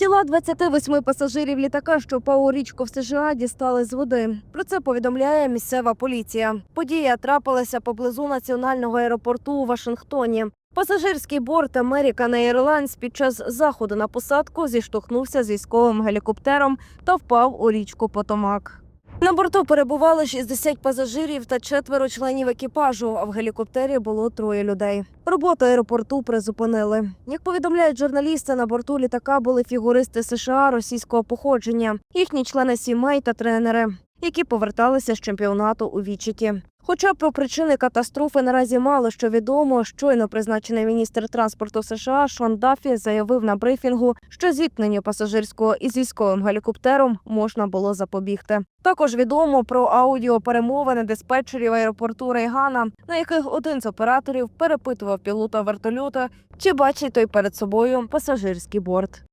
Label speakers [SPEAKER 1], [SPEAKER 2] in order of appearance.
[SPEAKER 1] Тіла 28 пасажирів літака, що впав у річку в США, дістали з води. Про це повідомляє місцева поліція. Подія трапилася поблизу національного аеропорту у Вашингтоні. Пасажирський борт American Airlines під час заходу на посадку зіштовхнувся з військовим гелікоптером та впав у річку Потомак. На борту перебували 60 пасажирів та четверо членів екіпажу. А в гелікоптері було троє людей. Роботу аеропорту призупинили. Як повідомляють журналісти, на борту літака були фігуристи США російського походження, їхні члени сімей та тренери, які поверталися з чемпіонату у Вічіті. Хоча про причини катастрофи наразі мало що відомо, щойно призначений міністр транспорту США Шон Даффі заявив на брифінгу, що зіткненню пасажирського із військовим гелікоптером можна було запобігти. Також відомо про аудіоперемовини диспетчерів аеропорту Рейгана, на яких один з операторів перепитував пілота вертольота, чи бачить той перед собою пасажирський борт.